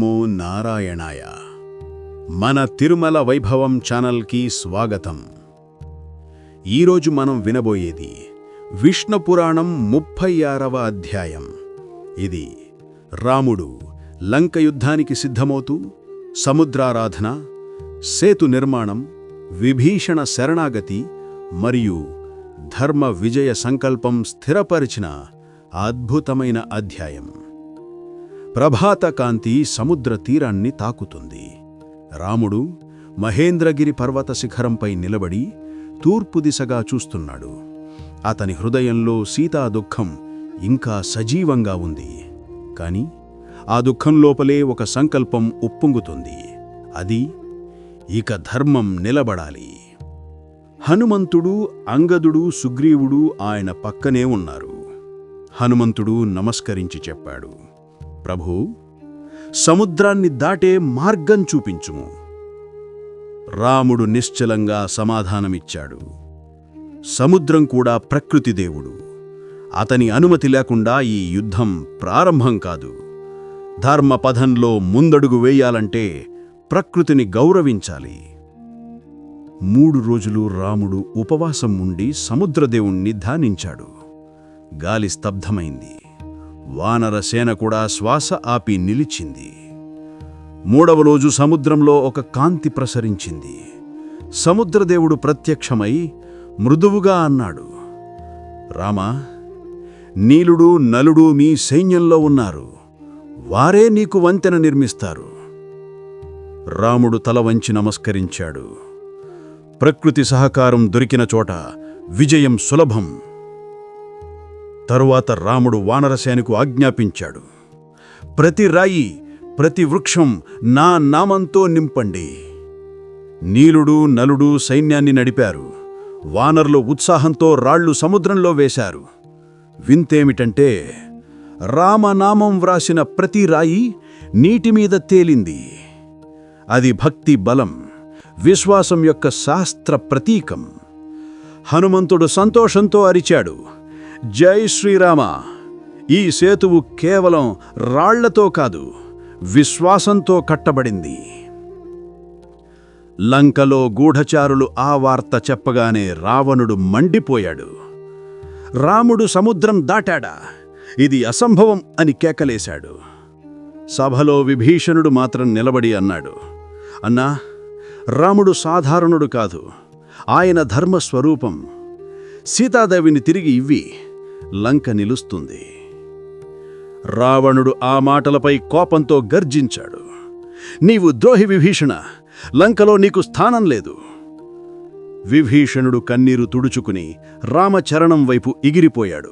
నమో నారాయణాయ. మన తిరుమల వైభవం ఛానల్కి స్వాగతం. ఈరోజు మనం వినబోయేది విష్ణు పురాణం ముప్పై ఆరవ అధ్యాయం. ఇది రాముడు లంక యుద్ధానికి సిద్ధమవుతూ సముద్రారాధన సేతు నిర్మాణం విభీషణ శరణాగతి మరియు ధర్మ విజయ సంకల్పం స్థిరపరిచిన అద్భుతమైన అధ్యాయం. ప్రభాతకాంతి సముద్ర తీరాన్ని తాకుతుంది. రాముడు మహేంద్రగిరి పర్వత శిఖరంపై నిలబడి తూర్పు దిశగా చూస్తున్నాడు. అతని హృదయంలో సీతా దుఃఖం ఇంకా సజీవంగా ఉంది. కాని ఆ దుఃఖం లోపలే ఒక సంకల్పం ఉప్పొంగుతుంది. అది ఇక ధర్మం నిలబడాలి. హనుమంతుడు అంగదుడు సుగ్రీవుడు ఆయన పక్కనే ఉన్నారు. హనుమంతుడు నమస్కరించి చెప్పాడు. ప్రభూ సముద్రాన్ని దాటే మార్గం చూపించుము. రాముడు నిశ్చలంగా సమాధానమిచ్చాడు. సముద్రం కూడా ప్రకృతి దేవుడు. అతని అనుమతి లేకుండా ఈ యుద్ధం ప్రారంభం కాదు. ధర్మపథంలో ముందడుగు వేయాలంటే ప్రకృతిని గౌరవించాలి. మూడు రోజులు రాముడు ఉపవాసం ఉండి సముద్రదేవుణ్ణి ధ్యానించాడు. గాలి స్తబ్ధమైంది. వానరసేన కూడా శ్వాస ఆపి నిలిచింది. మూడవ రోజు సముద్రంలో ఒక కాంతి ప్రసరించింది. సముద్రదేవుడు ప్రత్యక్షమై మృదువుగా అన్నాడు రామా నీలుడు నలుడు మీ సైన్యంలో ఉన్నారు. వారే నీకు వంతెన నిర్మిస్తారు. రాముడు తల వంచి నమస్కరించాడు ప్రకృతి సహకారం దొరికిన చోట విజయం సులభం. తరువాత రాముడు వానరసేనకు ఆజ్ఞాపించాడు. ప్రతి రాయి ప్రతి వృక్షం నా నామంతో నింపండి. నీలుడు నలుడు సైన్యాన్ని నడిపారు. వానర్లు ఉత్సాహంతో రాళ్ళు సముద్రంలో వేశారు. వింతేమిటంటే రామనామం వ్రాసిన ప్రతి రాయి నీటిమీద తేలింది. అది భక్తి బలం విశ్వాసం యొక్క శాస్త్ర ప్రతీకం. హనుమంతుడు సంతోషంతో అరిచాడు. జై శ్రీరామ. ఈ సేతువు కేవలం రాళ్ళతో కాదు విశ్వాసంతో కట్టబడింది. లంకలో గూఢచారులు ఆ వార్త చెప్పగానే రావణుడు మండిపోయాడు. రాముడు సముద్రం దాటాడా? ఇది అసంభవం అని కేకలేశాడు. సభలో విభీషణుడు మాత్రం నిలబడి అన్నాడు అన్నా రాముడు సాధారణుడు కాదు. ఆయన ధర్మస్వరూపం. సీతాదేవిని తిరిగి ఇవ్వి. లంక నిలుస్తుంది. రావణుడు ఆ మాటలపై కోపంతో గర్జించాడు. నీవు ద్రోహి విభీషణ లంకలో నీకు స్థానం లేదు. విభీషణుడు కన్నీరు తుడుచుకుని రామచరణం వైపు ఎగిరిపోయాడు.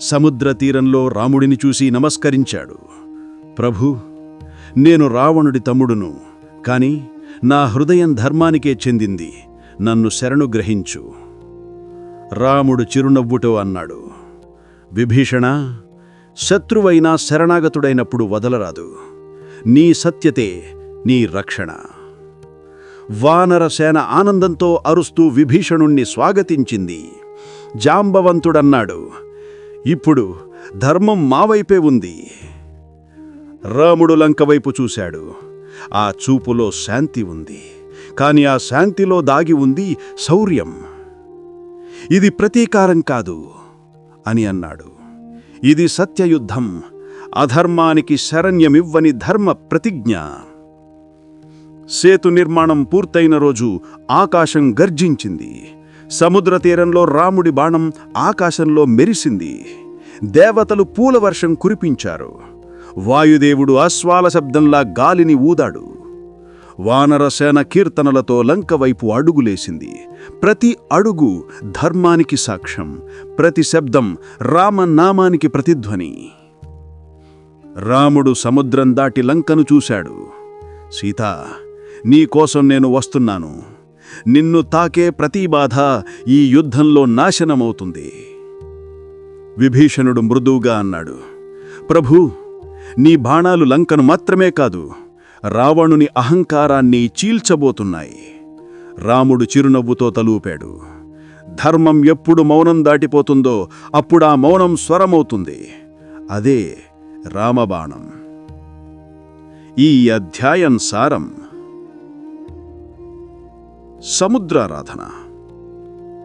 సముద్ర తీరంలో రాముడిని చూసి నమస్కరించాడు. ప్రభు నేను రావణుడి తమ్ముడును కాని నా హృదయం ధర్మానికే చెందింది. నన్ను శరణు గ్రహించు. రాముడు చిరునవ్వుతో అన్నాడు. విభీషణ శత్రువైనా శరణాగతుడైనప్పుడు వదలరాదు. నీ సత్యతే నీ రక్షణ. వానరసేన ఆనందంతో అరుస్తూ విభీషణుణ్ణి స్వాగతించింది. జాంబవంతుడన్నాడు. ఇప్పుడు ధర్మం మావైపే ఉంది. రాముడు లంకవైపు చూశాడు. ఆ చూపులో శాంతి ఉంది. కాని ఆ శాంతిలో దాగి ఉంది శౌర్యం. ఇది ప్రతీకారం కాదు. అని అన్నాడు. ఇది సత్యయుద్ధం. అధర్మానికి శరణ్యమివ్వని ధర్మ ప్రతిజ్ఞ. సేతు నిర్మాణం పూర్తయిన రోజు ఆకాశం గర్జించింది. సముద్ర తీరంలో రాముడి బాణం ఆకాశంలో మెరిసింది. దేవతలు పూలవర్షం కురిపించారు. వాయుదేవుడు అశ్వాల శబ్దంలా గాలిని ఊదాడు. వానరసేన కీర్తనలతో లంక వైపు అడుగులేసింది. ప్రతి అడుగు ధర్మానికి సాక్ష్యం ప్రతి శబ్దం రామనామానికి ప్రతిధ్వని. రాముడు సముద్రం దాటి లంకను చూశాడు. సీతా నీకోసం నేను వస్తున్నాను. నిన్ను తాకే ప్రతి బాధ ఈ యుద్ధంలో నాశనమవుతుంది. విభీషణుడు మృదువుగా అన్నాడు. ప్రభూ నీ బాణాలు లంకను మాత్రమే కాదు రావణుని అహంకారాన్ని చీల్చబోతున్నాయి. రాముడు చిరునవ్వుతో తలూపాడు. ధర్మం ఎప్పుడు మౌనం దాటిపోతుందో అప్పుడా మౌనం స్వరమవుతుంది. అదే రామబాణం. ఈ అధ్యాయం సారం. సముద్రారాధన.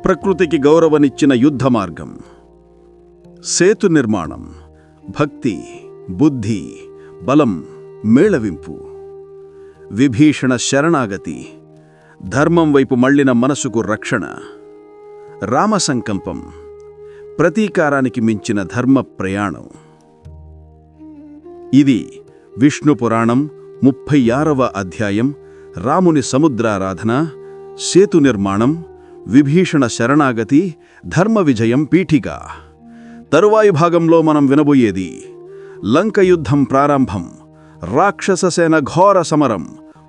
ప్రకృతికి గౌరవనిచ్చిన యుద్ధ మార్గం. సేతు నిర్మాణం. భక్తి బుద్ధి బలం మేళవింపు. విభీషణ శరణాగతి. ధర్మం వైపు మళ్ళిన మనసుకు రక్షణ. రామ సంకల్పం ప్రతీకారానికి మించిన ధర్మ ప్రయాణం. ఇది విష్ణు పురాణం ముప్పై ఆరవ అధ్యాయం. రాముని సముద్రారాధన. సేతు నిర్మాణం. విభీషణ శరణాగతి. ధర్మ విజయం పీఠిక. తరువాయి భాగంలో మనం వినబోయేది. లంక యుద్ధం ప్రారంభం. రాక్షససేన ఘోర సమరం.